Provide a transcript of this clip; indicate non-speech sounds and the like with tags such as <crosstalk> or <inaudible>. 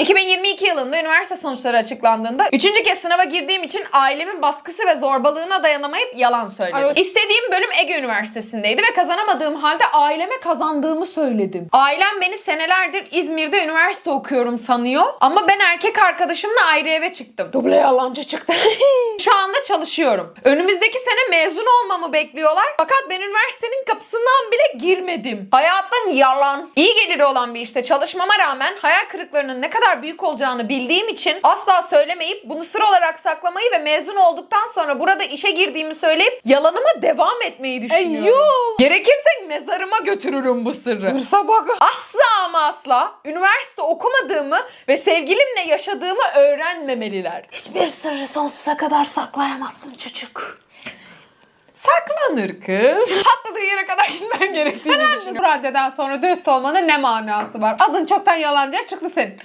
2020 2022 yılında üniversite sonuçları açıklandığında üçüncü kez sınava girdiğim için ailemin baskısı ve zorbalığına dayanamayıp yalan söyledim. Ay, İstediğim bölüm Ege Üniversitesi'ndeydi ve kazanamadığım halde aileme kazandığımı söyledim. Ailem beni senelerdir İzmir'de üniversite okuyorum sanıyor ama ben erkek arkadaşımla ayrı eve çıktım. Duble yalancı çıktı. <laughs> Şu anda çalışıyorum. Önümüzdeki sene mezun olmamı bekliyorlar. Fakat ben üniversitenin kapısından bile girmedim. Hayatın yalan. İyi geliri olan bir işte çalışmama rağmen hayal kırıklarının ne kadar büyük olacağını bildiğim için asla söylemeyip bunu sır olarak saklamayı ve mezun olduktan sonra burada işe girdiğimi söyleyip yalanıma devam etmeyi düşünüyorum. yuh! Gerekirse mezarıma götürürüm bu sırrı. Hırsa bak. Asla ama asla üniversite okumadığımı ve sevgilimle yaşadığımı öğrenmemeliler. Hiçbir sırrı sonsuza kadar saklayamazsın çocuk. Saklanır kız. <laughs> Patladığı yere kadar gitmen gerektiğini Bu düşünüyorum. raddeden sonra dürüst olmanın ne manası var? Adın çoktan yalancıya çıktı senin.